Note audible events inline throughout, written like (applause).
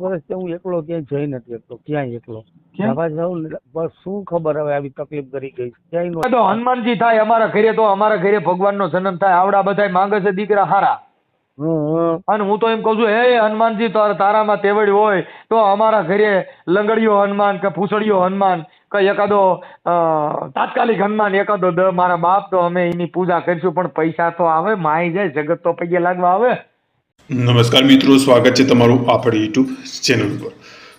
વર્ષથી હું એકલો ક્યાંય જઈ નથી શકતો ક્યાંય એકલો. બસ શું ખબર હવે આવી તકલીફ કરી ગઈ ક્યાંય તો હનુમાનજી થાય અમારા ઘરે તો અમારા ઘરે ભગવાનનો જન્મ થાય આવડા બધા માંગે છે દીકરા હારા. અને હું તો એમ કહું છું હે હનુમાનજી તાર તારામાં તેવડ હોય તો અમારા ઘરે લંગડીયો હનુમાન કે ફૂસડીયો હનુમાન કે એકાદો તાત્કાલિક હનુમાન એકાદો દ મારા બાપ તો અમે એની પૂજા કરીશું પણ પૈસા તો આવે માય જાય જગત તો પૈયે લાગવા આવે. નમસ્કાર મિત્રો, સ્વાગત છે તમારું આપણી યુટ્યુબ ચેનલ ઉપર.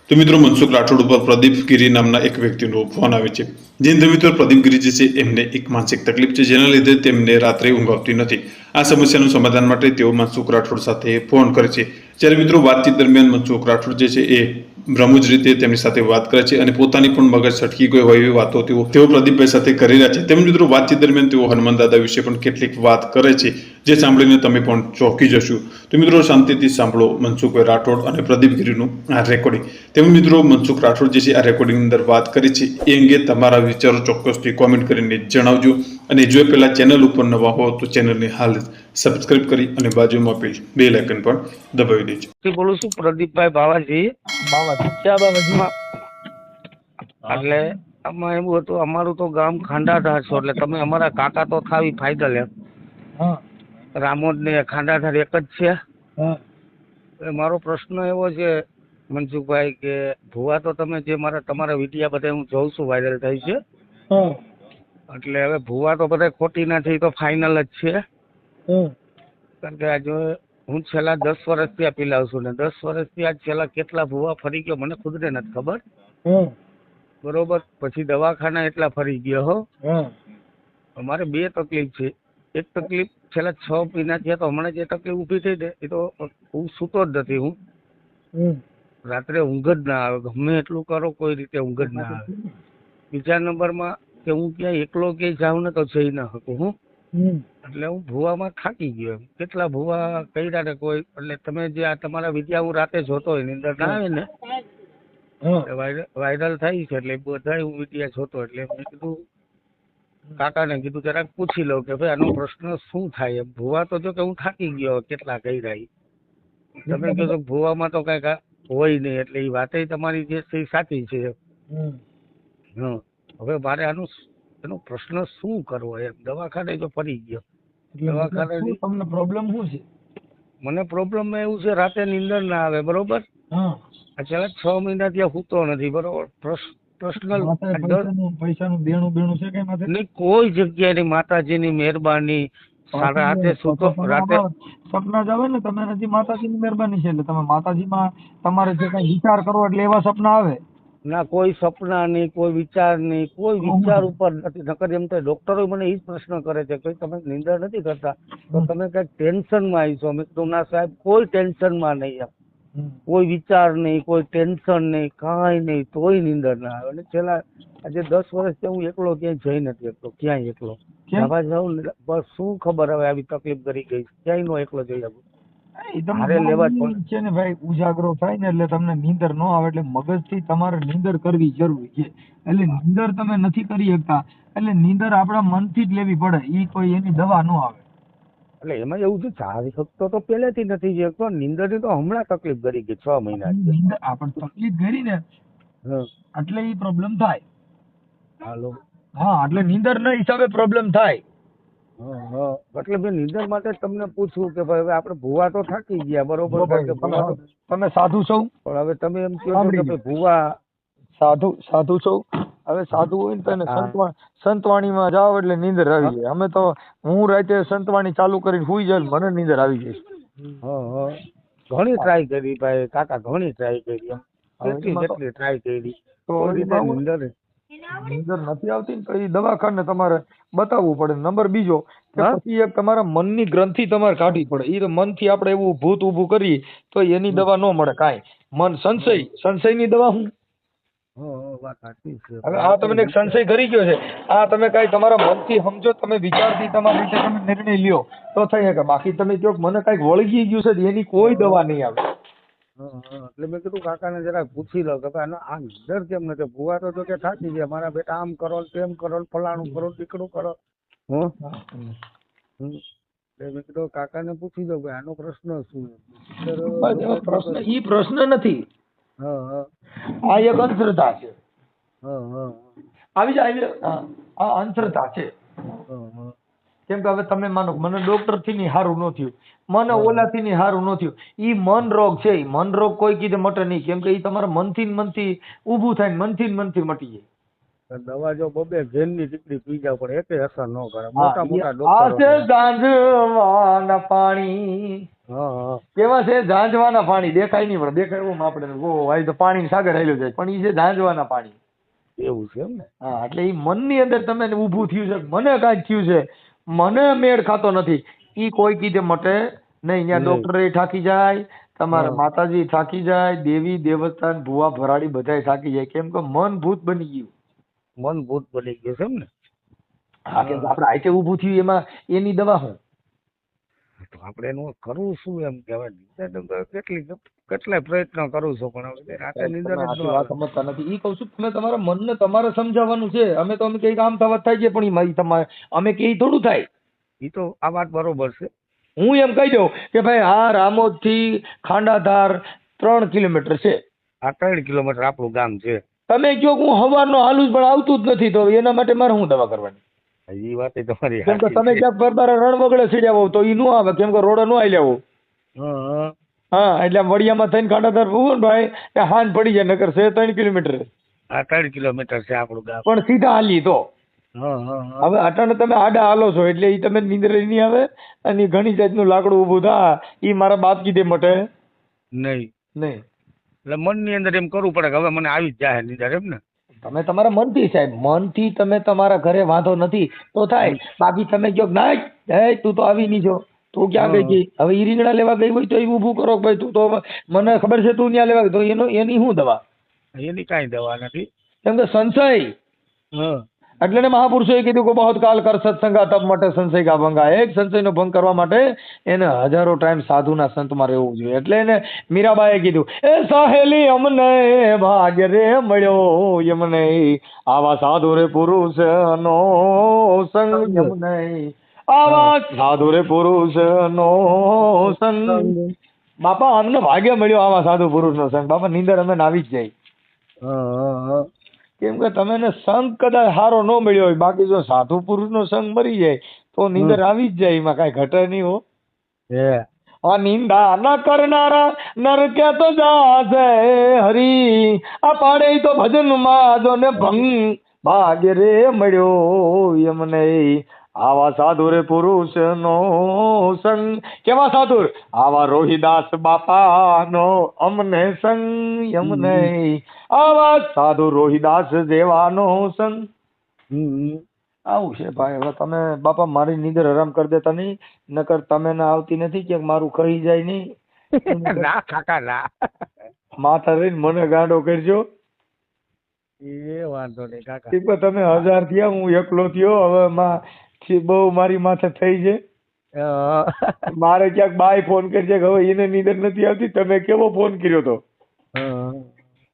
તો મિત્રો, મનસુખ રાઠોડ ઉપર પ્રદીપ ગીરી નામના એક વ્યક્તિનો ફોન આવે છે. જે મિત્રો, પ્રદીપ ગીરી જે છે, એમને એક માનસિક તકલીફ છે, જેના લીધે તેમને રાત્રે ઊંઘ આવતી નથી. આ સમસ્યાનું સમાધાન માટે તેઓ મનસુખ રાઠોડ સાથે ફોન કરે છે. જ્યારે મિત્રો વાતચીત દરમિયાન મનસુખ રાઠોડ જે છે એ રમૂજ રીતે તેમની સાથે વાત કરે છે અને પોતાની પણ મગજ છટકી ગઈ હોય એવી વાતો તેઓ તેઓ પ્રદીપભાઈ સાથે કરી રહ્યા છે. તેમજ મિત્રો વાતચીત દરમિયાન તેઓ હનુમાન દાદા વિશે પણ કેટલીક વાત કરે છે, જે સાંભળીને તમે પણ ચોંકી જશો. તો મિત્રો શાંતિથી સાંભળો મનસુખભાઈ રાઠોડ અને પ્રદીપ ગીરીનું આ રેકોર્ડિંગ તેમજ મિત્રો મનસુખ રાઠોડ જે છે આ રેકોર્ડિંગની અંદર વાત કરી છે, એ અંગે તમારા વિચારો ચોક્કસથી કોમેન્ટ કરીને જણાવજો. અને જો પહેલાં ચેનલ ઉપર નવા હો તો ચેનલને હાલ સબસ્ક્રાઇબ કરી અને બાજુમાં આપેલ બે લાઇકન પણ દબાવી દેજો. બોલું છું? પ્રદીપભાઈ બાવાજી. બાવાજી. ક્યાં બાવાજી એટલે આમાં એવું હતું અમારું તો ગામ ખાંડાધાર છો એટલે તમે અમારા કાકા તો થાવી ફાયદલ એમ. રામોદ ને ખાંડાધાર એક જ છે. મારો પ્રશ્ન એવો છે મનસુખભાઈ કે ભુવા તો તમે જે મારા તમારા વિડિયા બધા હું જોઉં છું વાયરલ થાય છે. હા. એટલે હવે ભુવા તો બધા ખોટી નથી તો ફાઇનલ જ છે. કારણ કે આજે હું છેલ્લા દસ વર્ષથી આ પીલાવ છું ને દસ વર્ષથી આજ છેલ્લા કેટલા ભૂવા ફરી ગયો મને ખુદને નથી ખબર. બરોબર પછી દવાખાના એટલા ફરી ગયો હો. અમારે બે તકલીફ છે. એક તકલીફ છેલ્લા છ મહિના થયા તો હમણાં જે તકલીફ ઊભી થઈ ને એ તો હું સૂતો જ નથી હું. રાત્રે ઊંઘ જ ના આવે. ગમે એટલું કરો કોઈ રીતે ઊંઘ જ ના આવે. બીજા નંબરમાં કે હું ક્યાંય એકલો ક્યાંય જાઉં ને તો જઈ ના શકું હું. એટલે હું ભૂવામાં થાકી ગયો એમ. કેટલા ભૂવા કર્યા ને કોઈ એટલે તમે જે આ તમારા વિદ્યા હું રાતે જોતો હોય અંદર ના આવે ને વાયરલ થાય છે એટલે બધા હું વિદ્યા જોતો એટલે મેં કીધું કાકાને કીધું જરાક પૂછી લઉં કે ભાઈ આનો પ્રશ્ન શું થાય એમ? ભૂવા તો જો કે હું થાકી ગયો કેટલા કર્યા. તમે કહો ભૂવામાં તો કઈ હોય નહીં એટલે એ વાતે તમારી જે સાચી છે. હમ. હવે મારે આનું એનો પ્રશ્ન શું કરવો? એમ દવાખાને જો ફરી ગયો. દવાખાને તમને પ્રોબ્લેમ શું છે? મને પ્રોબ્લેમ એવું છે રાતે નીંદર ના આવે બરોબર? હા. છેલ્લા છ મહિના ત્યાં સૂતો નથી બરોબર? પર્સનલ પૈસાનું દેણું બેણું છે કે માથે? કોઈ જગ્યાએ નહીં માતાજીની મહેરબાની સારા રાતે સૂતો રાતે સપના જ આવે ને તમે નથી માતાજીની મહેરબાની છે એટલે તમે માતાજીમાં તમારે જે કઈ વિચાર કરો એટલે એવા સપના આવે. ના કોઈ સપના નહીં કોઈ વિચાર નહીં કોઈ વિચાર ઉપર નથી. નકર એમ તો ડોક્ટરો મને એ જ પ્રશ્ન કરે છે કે તમે નિંદર નથી કરતા. તો તમે કંઈક ટેન્શનમાં આવી છો અમે તો ના સાહેબ કોઈ ટેન્શનમાં નહીં એમ. કોઈ વિચાર નહીં કોઈ ટેન્શન નહીં કાંઈ નહીં તોય નિંદર ના આવે. અને છેલ્લા આજે દસ વર્ષથી હું એકલો ક્યાંય જઈ નથી એકલો ક્યાંય એકલો. બસ શું ખબર હવે આવી તકલીફ કરી ગઈ. ક્યાંય નો એકલો જઈ શકું? હારે લેવા છે ને ભાઈ ઉજાગરો થાય ને એટલે તમને નીંદર ન આવે એટલે મગજથી તમારે નીંદર કરવી જરૂરી છે. એટલે નીંદર તમે નથી કરી શકતા. એટલે નીંદર આપણા મનથી જ લેવી પડે. ઈ કોઈ એની દવા ન આવે. એટલે એમાં એવું છે જાવી શકતો તો પહેલેથી નથી જઈ શકતો. નીંદરની તો હમણાં તકલીફ કરી ગઈ છ મહિના નીંદર આપણે તકલીફ કરી ને એટલે ઈ પ્રોબ્લેમ થાય. હાલો. હા એટલે નીંદર ના હિસાબે પ્રોબ્લેમ થાય. એટલે મેં નીંદર માટે તમને પૂછવું કે ભાઈ હવે આપણે ભૂવા તો થાકી ગયા બરોબર તમે સાધુ છો? પણ હવે તમે એમ કહો છો કે ભૂવા સાધુ સાધુ છો? હવે સાધુ હોય ને તને સંતવાણીમાં જાઓ એટલે નીંદર આવી જાય. અમે તો હું રાતે સંતવાણી ચાલુ કરીને સુઈ જાય મને નીંદર આવી જાય. હા હા. ઘણી ટ્રાય કરી ભાઈ કાકા ઘણી ટ્રાય કરી એમ. કેટલી કેટલી ટ્રાય કરી. તો નીંદર નીંદર નથી આવતી ને તો એ દવાખાને તમારે બતાવવું પડે. નંબર બીજો કે પછી એક તમારા મનની ગ્રંથિ તમારે કાઢવી પડે. એ મનથી આપણે એવું ભૂત ઊભું કરીએ તો એની દવા ન મળે કાંઈ. મન સંશય. સંશયની દવા શું હા હવે આ તમને એક સંશય કરી ગયો છે. આ તમે કાંઈ તમારા મનથી સમજો તમે વિચારથી તમારા રીતે તમે નિર્ણય લ્યો. તો થઈ શકે. બાકી તમે કહો મને કાંઈક વળગી ગયું છે તો એની કોઈ દવા નહીં આવે. એટલે મેં કીધું કાકાને જરાક પૂછી લો. કે ભાઈ આનો આ નીંદર કેમ નથી? ભૂવા તો જો કે થાકી ગયા. મારા બેટા આમ કરો તેમ કરો ફલાણું કરો દીકડું કરો. હં? મેં કીધું કાકાને પૂછી દો ભાઈ આનો પ્રશ્ન શું પ્રશ્ન ઈ પ્રશ્ન નથી. હા હા. આ એક અંધશ્રદ્ધા છે. હા હા આવી જાય આવી જાય. આ અંધશ્રદ્ધા છે. કેમ કે હવે તમે માનો મને ડોક્ટરથી ની સારું ન થયું. મને ઓલાથી ની સારું ન થયું. એ મન રોગ છે એ મન રોગ કોઈ કીધે મટે નહીં. કેમ કે એ તમારા મનથી ને મનથી ઊભું થાય ને મનથી ને મનથી મટી જાય. દવા જો બબે ઘેરની ટીકડી પી જાવ પણ એકે અસર ન કરે. મોટા મોટા આ છે ડોક્ટરો પાણી. હા હા. કેવા છે? ઝાંઝવાના પાણી. દેખાય નહીં પણ દેખાય એવું આપણે ઓ ભાઈ તો પાણી સાગર હાલ્યો જાય. પણ એ છે ઝાંઝવાના પાણી. એવું છે એમ ને? હા એટલે મન મનની અંદર તમે ઊભું થયું છે. મને કાંઈ થયું છે. મને મેળ ખાતો નથી. ઈ કોઈ કીધે મટે નહીં અહીંયા ડોક્ટર ડોક્ટરે થાકી જાય તમારા માતાજી થાકી જાય દેવી દેવતા ભુવા ભરાડી બધાય થાકી જાય. કેમ કે મન ભૂત બની ગયું. મન ભૂત બની ગયું છે એમ ને? હા કેમ કે આપણે આઈતે ઊભું થયું એમાં એની દવા શું તો આપણે એનું કરવું શું એમ કહેવાય? નિંદર તો કેટલી કેટલાય પ્રયત્ન કરું છું પણ હવે રાતે નિંદર તમે જ આટલી ન વાત સમજતા નથી. એ કહું છું તમે તમારા મનને તમારે સમજાવવાનું છે. અમે તો અમે કઈ કામ થવા થાય છે પણ તમારે અમે કે થોડું થાય. એ તો આ વાત બરોબર છે. હું એમ કહી દઉં કે ભાઈ આ રામોદથી ખાંડાધાર ત્રણ કિલોમીટર છે. આ ત્રણ કિલોમીટર આપણું ગામ છે. તમે કહો હું સવારનો હાલું પણ આવતું જ નથી તો એના માટે મારે શું દવા કરવાની? એ વાત તમારી કેમ કે તમે. ક્યાંક પરબારે રણ વગડે સીડ્યા હોવ તો ઈ નો આવે. કેમ કે રોડે નો આલ્યા લેવો હા, એટલે વડિયામાં થઈને ખાંડાધાર ઉભું ને ભાઈ કે હાન પડી જાય નકર છે ત્રણ કિલોમીટર. આ ત્રણ કિલોમીટર છે આપણું ગામ. પણ સીધા હાલી તો. હા હા હા. હવે અટાણે તમે આડા હાલો છો એટલે ઈ તમે નીંદર નહીં આવે અને ઈ ઘણી જાતનું લાકડું ઊભું થા ઈ મારા બાપ કીધે મટે. નહીં. નહીં. એટલે મનની અંદર એમ કરવું પડે કે હવે મને આવી જ જાય નીંદર એમ ને. તમે તમારા મનથી સાહેબ મનથી તમે તમારા ઘરે વાંધો નથી તો થાય. બાકી તમે કહો ના તું તો આવી નહીં છો તું ક્યાં ગઈ ગઈ? હવે ઈ રીંગણા લેવા ગઈ હોય તો એ ઊભું કરો ભાઈ તું તો મને ખબર છે તું ત્યાં લેવા ગઈ. તો એનો એની શું દવા? એની કાંઈ દવા નથી. કેમ કે સંશય. હા. એટલે ને મહાપુરુષોએ કીધું કે બહુ કાલ કર સત્સંગા તપ માટે સંશય કા ભંગા એક સંશયનો ભંગ કરવા માટે એને હજારો ટાઈમ સાધુના સંતમાં રહેવું જોઈએ. એટલે એને મીરાબાઈએ કીધું એ સાહેલી અમને ભાગ્ય રે મળ્યો યમને આવા સાધુ રે પુરુષ નો સંગ યમને આવા સાધુ રે પુરુષ નો સંગ. બાપા અમને ભાગ્ય મળ્યો આવા સાધુ પુરુષ નો સંગ. બાપા નીંદર અમે નાવી જ જાય. કેમ કે તમે સંગ કદાચ સારો ન મળ્યો હોય બાકી જો સાધુ પુરુષનો સંગ મરી જાય તો નીંદર આવી જ જાય એમાં કાંઈ ઘટે નહીં હો. હે. આ નિંદા ન કરનારા નરકે તો જાશે હરી. આ પાડે તો તો ભજનમાં જો ને ભંગ. ભાગ રે મળ્યો એમને આવા સાધુ રે પુરુષ નો સંગ. કેવા સાધુ આવા રોહિદાસ બાપા નો અમને સંગ એમને આવા સાધુ રોહિદાસ જેવાનો સંગ. આવું છે ભાઈ. હવે તમે બાપા મારી નીંદર હરામ કરી દેતા નહીં. નકર તમે ના આવતી નથી કે મારું કહી જાય નહીં. (laughs) ના કાકા ના. માથા રહીને મને ગાંડો કરજો. એ વાંધો નહીં કાકા. તમે હજાર થયા હું એકલો થયો. હવે માં થી બહુ મારી માથે થઈ છે. મારે ક્યાંક બાય ફોન કરશે કે હવે એને નીંદર નથી આવતી તમે કેવો ફોન કર્યો તો?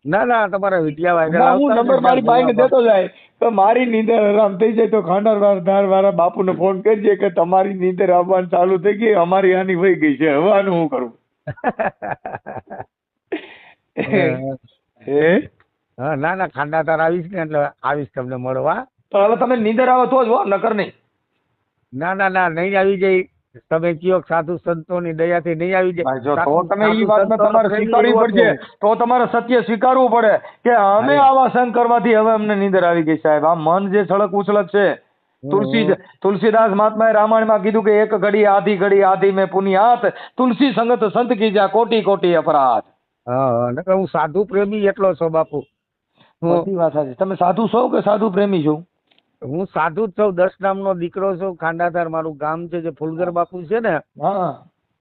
ના ના તમારા વિટિયા હું નંબર મારી બાઈને દેતો જાય. તો મારી નીંદર આરામ થઈ જાય તો ખાંડાર ધાર વાળા બાપુને ફોન કરજે કે તમારી નીંદર આવવાનું ચાલુ થઈ ગઈ અમારી આની વહી ગઈ છે. હવે આનું હું કરું? (laughs) હે? ના ના ખાંડાતાર આવીશ ને એટલે આવીશ તમને મળવા. તો હવે તમે નીંદર આવે તો જ હો નકર નહીં. ના ના ના નહીં આવી જાય તમે કયો સાધુ સંતોની દયાથી નહીં આવી જાય તો તમે એ વાતને તમારે સ્વીકારવી પડશે. તો તમારે સત્ય સ્વીકારવું પડે કે અમે આવા સંગ કરવાથી હવે અમને નીંદર આવી ગઈ સાહેબ. આ મન જે સળક ઉછળક છે. તુલસી તુલસીદાસ મહાત્માએ રામાયણમાં કીધું કે એક ઘડી આધી ઘડી આધી મેં પુનિયાત તુલસી સંગત સંત કીજા કોટી કોટી અપરાધ. હા હા સાધુ પ્રેમી એટલો છો બાપુ. વાત સાચી. તમે સાધુ છો કે સાધુ પ્રેમી છો? હું સાધુ જ છું દસ નામનો દીકરો છું ખાંડાધાર મારું ગામ છે જે ફુલગર બાપુ છે ને.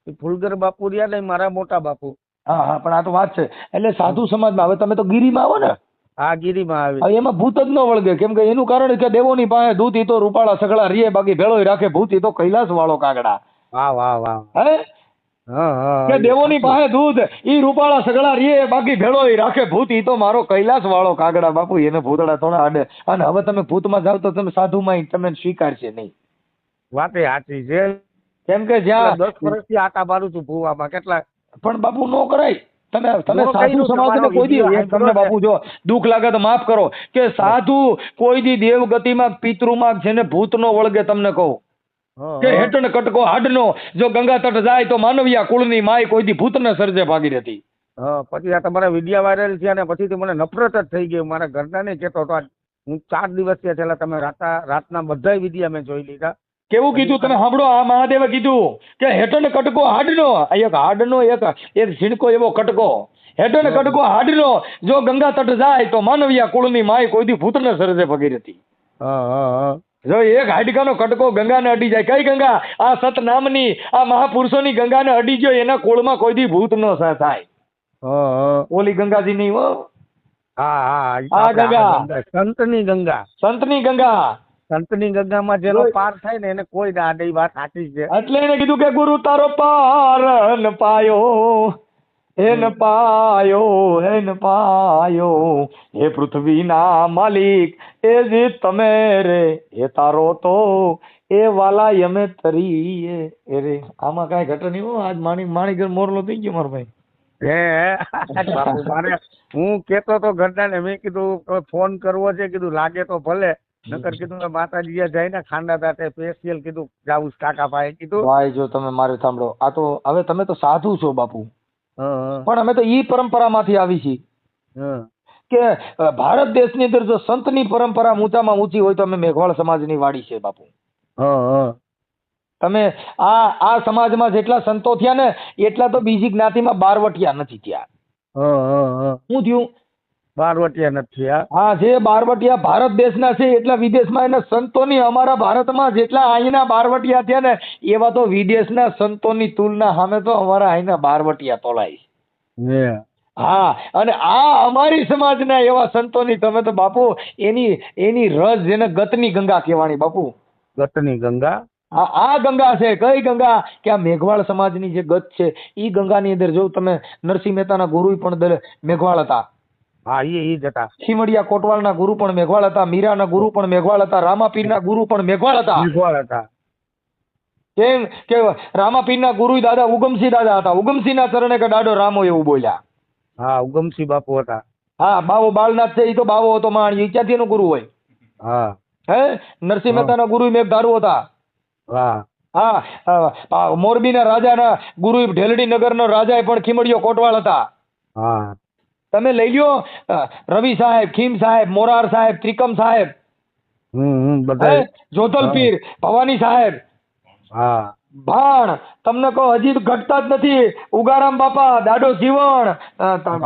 એ ફુલગર બાપુ રહ્યા ને મારા મોટા બાપુ. હા હા પણ આ તો વાત છે. એટલે સાધુ સમાજમાં હવે તમે તો ગીરીમાં આવો ને. હા ગીરીમાં આવે એમાં ભૂત જ ન વળગે કેમ કે એનું કારણ કે દેવોની પાસે દૂધ તો રૂપાળા સગળા રીએ બાકી ભેળો રાખે ભૂત તો કૈલાસ વાળો કાગડા. વાહ વાહ વાહ. હા? કે દેવોની પાસે દૂધ ઈ રૂપાળા સગડા રીએ બાકી ભેળોય રાખે. ભૂત ઈ તો મારો કૈલાસ વાળો કાગડા બાપુ એને ભૂતડા થોડા આડે. અને હવે તમે ભૂતમાં જાવ તો તમે સાધુમાં ઈ તમે સ્વીકારશે નહીં. વાતે સાચી છે. કેમ કે જ્યાં દસ વર્ષથી આટા મારું છું ભૂવામાં કેટલા? પણ બાપુ નો કરાય. તમે તમે સાધુ કઈ સમાજને કોઈ દી તમને બાપુ જો દુઃખ લાગે તો માફ કરો. કે સાધુ કોઈ દી દેવ ગતિમાં પિતૃમાં જેને ભૂત નો વળગે તમને કહું. કે હેઠણ કટકો હાડનો જો ગંગા તટ જાય તો માનવિયા કુળની માય કોઈ દી ભૂતને સર્જે ભાગીરથી હા પછી આ તમારા વિડિયા વાયરલ થયા ને પછીથી મને નફરત જ થઈ ગઈ. મારા ઘરના ને કહેતો હતો હું ચાર દિવસ થયા છેલ્લા તમે રાતા રાતના બધા વિડિયા મેં જોઈ લીધા. કેવું કીધું તમે સાંભળો આ મહાદેવે કીધું કે હેઠણ કટકો હાડનો. આ એક હાડનો એક એક ઝીણકો એવો કટકો. હેઠણ કટકો હાડનો. જો ગંગા તટ જાય તો માનવિયા કુળની માય કોઈ દી ભૂતને સર્જે ભગીરથી હા હા હા. જો એક હાડકાનો કટકો ગંગાને અડી જાય કઈ ગંગા? આ સતનામની આ મહાપુરુષોની ગંગાને અડી ગયો એના કોળમાં કોઈ દી ભૂત ન થાય. ઓલી ગંગાજી નહીં હો હા હા આ આપણે ગંગા. સંતની ગંગા. સંતની ગંગા. સંતની ગંગામાં જેનો પાર થાય ને એને કોઈ ના વાત સાચી છે. એટલે એને કીધું કે ગુરુ તારો પાર પાયો. હે ન પાયો હે ન પાયો હે પૃથ્વીના માલિક એ જે તમે રે એ તારો તો એ વાલા યમે તરીએ એ રે. આમાં કાંઈ ઘટ નહીં હો આજ માણી માણીગર મોરલો થઈ ગયો મારો ભાઈ. મારે હું કેતો તો ઘરના ને મેં કીધું ફોન કરવો છે કીધું લાગે તો ભલે. નકર કીધું કે માતાજી ને ખાંડા દાતે સ્પેશિયલ કીધું જાવું કાકા ભાઈ કીધું. ભાઈ જો તમે મારે સાંભળો આ તો હવે તમે તો સાધુ છો બાપુ. પણ અમે તો ઈ પરંપરામાંથી આવી છીએ. કે ભારત દેશની અંદર જો સંતની પરંપરા ઊંચામાં ઊંચી હોય તો અમે મેઘવાળ સમાજની વાડી છે બાપુ. તમે આ આ સમાજમાં જેટલા સંતો થયા ને એટલા તો બીજી જ્ઞાતિમાં બારવટિયા નથી થયા. હા. શું થયું? બારવટિયા નથી આ હા જે બારવટિયા ભારત દેશના છે એટલા વિદેશમાં એના સંતોની અમારા ભારતમાં જેટલા અહીંના બારવટિયા થયા ને એવા તો વિદેશના સંતોની તુલના સામે તો અમારા અહીંના બારવટિયા તોલાય. છે હા અને આ અમારી સમાજના એવા સંતોની તમે તો બાપુ એની એની રસ જેને ગતની ગંગા કહેવાની બાપુ. ગતની ગંગા? આ આ ગંગા છે કઈ ગંગા? કે આ મેઘવાળ સમાજની જે ગત છે એ ગંગાની અંદર જો તમે નરસિંહ મહેતાના ગુરુ પણ મેઘવાળ હતા. હા એ એ જ હતા. ખીમડિયા કોટવાલના ગુરુ પણ મેઘવાળ હતા મીરાના ગુરુ પણ મેઘવાળ હતા રામાપીરના ગુરુ પણ મેઘવાળ હતા. મેઘવાળ હતા. કેમ કે રામાપીરના ગુરુ દાદા ઉગમસિંહ દાદા હતા. ઉગમસિંહના ચરણે કે દાડો રામો એવું બોલ્યા. હા ઉગમસિંહ બાપુ હતા. હા બાવો બાલનાથ છે એ તો બાવો હતો માણ એ ક્યાંથી ગુરુ હોય. હા. હે? નરસિંહ મહેતાના ગુરુ મેઘધારુ હતા. હા. હા મોરબી ના મોરબીના રાજાના ગુરુ ઢેલડી નગરનો રાજા પણ ખીમડીયો કોટવાળ હતા. હા. તમે લઈ લ્યો. રવિ સાહેબ ખીમ સાહેબ મોરાર સાહેબ ત્રિકમ સાહેબ. જોધલ પીર ભવાની સાહેબ. હા. ભાણ તમને કહો હજી તો ઘટતા જ નથી. ઉગારામ બાપા દાડો જીવણ.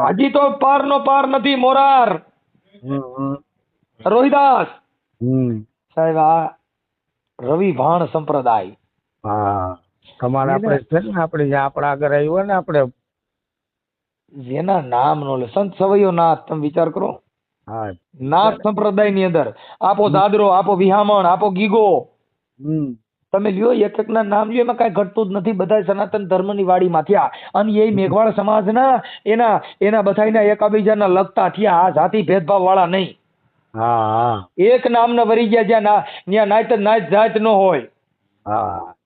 હજી તો પાર નો પાર નથી મોરાર. રોહિદાસ. સાહેબ આ રવિ ભાણ સંપ્રદાય. હા. તમારે આપણે છે ને આપણે આપણા આગળ આવ્યો ને આપણે જેના નામ નો લે. સંત સવૈયો નાથ તમે વિચાર કરો. નાથ સંપ્રદાયની અંદર. આપો દાદરો આપો વિહામણ આપો ગીગો. તમે લ્યો એક એક ના નામ લ્યો એમાં કઈ ઘટતું જ નથી. બધા સનાતન ધર્મની વાડીમાં થયા. અને એ મેઘવાળ સમાજના એના એના બધાયના એકાબીજાના લગતા થયા. આ જાતિ ભેદભાવ વાળા નહીં એક નામને વરી ગયા જ્યાં ના ત્યાં નાયત નાયત જાત નો હોય.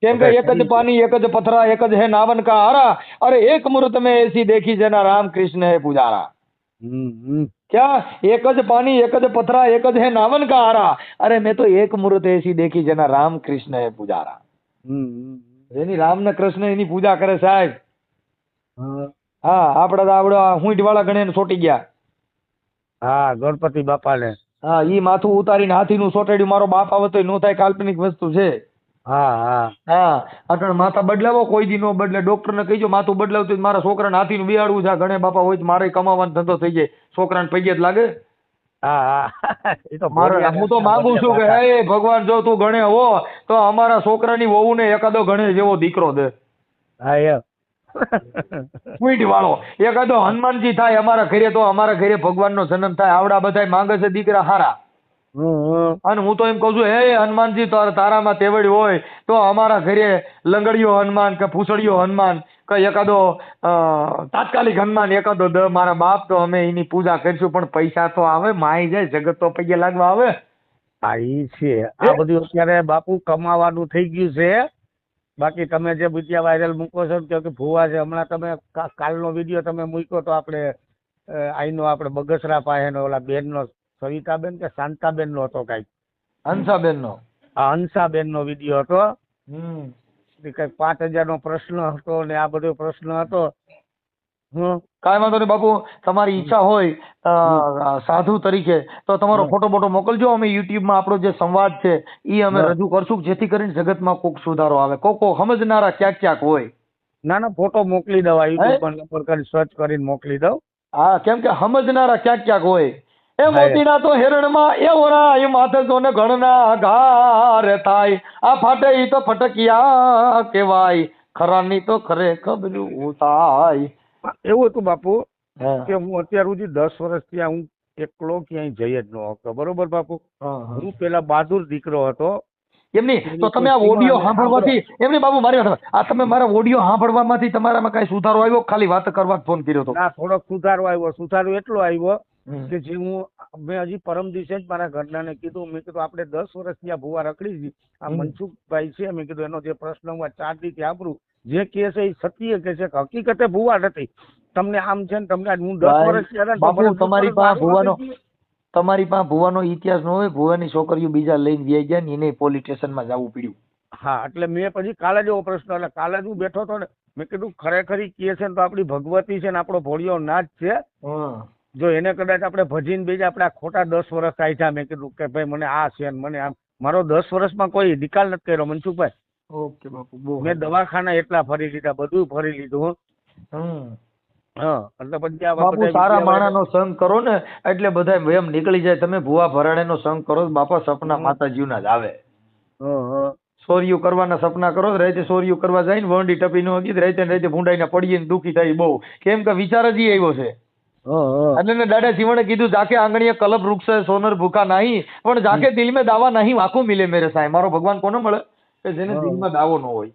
કેમ કે એક જ પાણી એક જ પથરા એક જ હે નાવન કા હારા અરે એક મૂર્ત મેં એસી દેખી જેના રામ કૃષ્ણ હે પુજારા ક્યાં? એક જ પાણી એક જ પથરા એક જ હે નાવન કા હારા અરે મેં તો એક મૂર્ત એસી દેખી જેના રામ કૃષ્ણ હે પૂજારા એની રામ ને કૃષ્ણ એની પૂજા કરે સાહેબ. હા. આપડા આપડે હુંટ વાળા ગણે છોટી ગયા. હા ગણપતિ બાપા ને હા ઈ માથું ઉતારીને હાથી નું સોટેડ્યું. મારો બાપ આવે નો થાય કાલ્પનિક વસ્તુ છે. હા હા. હા અટણ માથા બદલાવો કોઈ દી નો બદલે. ડોક્ટર ને કહીજો માથું બદલાવતું મારા છોકરાને હાથીનું બિહાડવું છે. ઘણે બાપા હોય તો મારે કમાવાનો ધંધો થઈ જાય. છોકરાને પૈયે જ લાગે. હા (laughs) એ તો મારે હું તો માંગુ છું કે હે ભગવાન જો તું ગણે હો તો અમારા છોકરાની વહુને એકાદો ગણે જેવો દીકરો દે. હા સ્વીટ (laughs) (laughs) વાળો એકાદો હનુમાનજી થાય અમારા ઘરે તો અમારા ઘરે ભગવાનનો જન્મ થાય. આવડા બધાય માંગે છે દીકરા હારા. અને હું તો એમ કહું છું હે હનુમાનજી તાર- તારામાં તેવડ હોય તો અમારા ઘરે લંગડીયો હનુમાન કે ફૂસડીયો હનુમાન કે એકાદો તાત્કાલિક હનુમાન એકાદો દ મારા બાપ તો અમે એની પૂજા કરીશું પણ પૈસા તો આવે માય જાય જગત તો પૈયા લાગવા આવે. હા એ છે. આ બધું અત્યારે બાપુ કમાવાનું થઈ ગયું છે. બાકી તમે જે બીજા વાયરલ મૂકો છો કે ભૂવા છે. હમણાં તમે કાલનો વીડિયો તમે મૂક્યો તો આપણે આઈનો આપણે બગસરા પાસેનો ઓલા બેનનો સવિતાબેન કે શાંતાબેનનો હતો કંઈક. હંસાબેન નો આ હંસાબેનનો વીડિયો હતો. કંઈક પાંચ હજાર નો પ્રશ્ન હતો ને આ બધો પ્રશ્ન હતો. કાંઈ વાંધો નહીં બાપુ તમારી ઈચ્છા હોય સાધુ તરીકે તો તમારો ફોટો બોટો મોકલજો. અમે યુટ્યુબમાં આપણો જે સંવાદ છે એ અમે રજૂ કરશું જેથી કરીને જગતમાં કોક સુધારો આવે. કોક કોક સમજનારા ક્યાંક ક્યાંક હોય. ના ના ફોટો મોકલી દઉં યુટ્યુબ પર નંબર કરી સર્ચ કરીને મોકલી દઉં. હા કેમ કે સમજનારા ક્યાંક ક્યાંક હોય. એ. મોતીના તો હિરણમાં એ ઓરાય માથે તો ને ઘણના ઘાર થાય. આ ફાટે ઈ તો ફટકિયા કહેવાય. ખરાની તો ખરે ખબરું થાય. એવું હતું બાપુ કે હું અત્યાર સુધી દસ વર્ષ ત્યાં હું એકલો ક્યાંય જઈ જ ન હતો બરોબર બાપુ? હા, પેલા બહાદુર દીકરો હતો. એમની તો તમે આ ઓડિયો સાંભળવાથી એમની બાબુ મારી વાત આ તમે મારા ઓડિયો સાંભળવામાંથી તમારામાં કઈ સુધારો આવ્યો? ખાલી વાત કરવા ફોન કર્યો હતો ના થોડોક સુધારો આવ્યો. સુધારો એટલો આવ્યો. કે જે હું મેં હજી પરમ દિવસે જ મારા ઘરનાને કીધું મેં કીધું આપણે દસ વર્ષ આ ભૂવા રખડી હતી આ. મનસુખભાઈ છે મેં કીધું એનો જે પ્રશ્ન હું આ ચાર દીથી આપરું જે કે છે એ સત્ય કે છે હકીકતે ભૂવા નથી તમને આમ છે ને તમને હું દસ ભાઈ, વર્ષ થયા ને તો બાપુ, મને દસ તમારી પાસે ભૂવાનો- તમારી પાસે ભુવાનો ઇતિહાસ ન હોય ભુવાની છોકરીઓ બીજા લઈને વ્યાઈ ગયા ને એને પોલીસ સ્ટેશનમાં જવું પડ્યું. હા એટલે મેં પછી કાલે જ એવો પ્રશ્ન એટલે કાલે જ હું બેઠો હતો ને મેં કીધું ખરેખર કે છે ને તો આપણી ભગવતી છે ને આપણો ભોળિયો નાચ છે. જો એને કદાચ આપણે ભજીને બીજા આપણે ખોટા દસ વર્ષ કાઢ્યા મેં કીધું કે ભાઈ મને આ છે ને મને આમ મારો દસ વર્ષમાં કોઈ નિકાલ નથી કર્યો મનસુખભાઈ ઓકે બાપુ બહુ મેં દવાખાના એટલા ફરી લીધા બધું ફરી લીધું. હમ. બાપુ સારા માણાનો સંગ કરો ને એટલે બધા નીકળી જાય તમે ભુવા ભરાડેનો સંગ કરો બાપા સપના. માતાજીના જ આવે. સોરિયું કરવાના સપના કરો રાતે સોરિયું કરવા જાય ને વંડી ટપી નો ગીત રાતે ને રાતે ભૂંડાઈને પડીએ ને દુખી થાય બહુ કેમ કે વિચાર જ આવ્યો છે. એટલે દાદા જીવણે કીધું જાકે આંગણીએ કલબ વૃક્ષ સોનર ભૂખા નહીં પણ જાકે દિલ મેં દાવા નહીં વાકુ મિલે મેરે સાહેબ. મારો ભગવાન કોને મળે? કે જેને. દિલમાં દાવો ન હોય.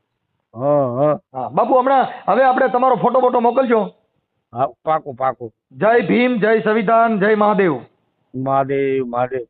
હા, બાપુ હમણાં હવે આપણે તમારો ફોટો બોટો મોકલજો. હા પાકું પાકું. જય ભીમ જય સંવિધાન જય મહાદેવ. મહાદેવ મહાદેવ.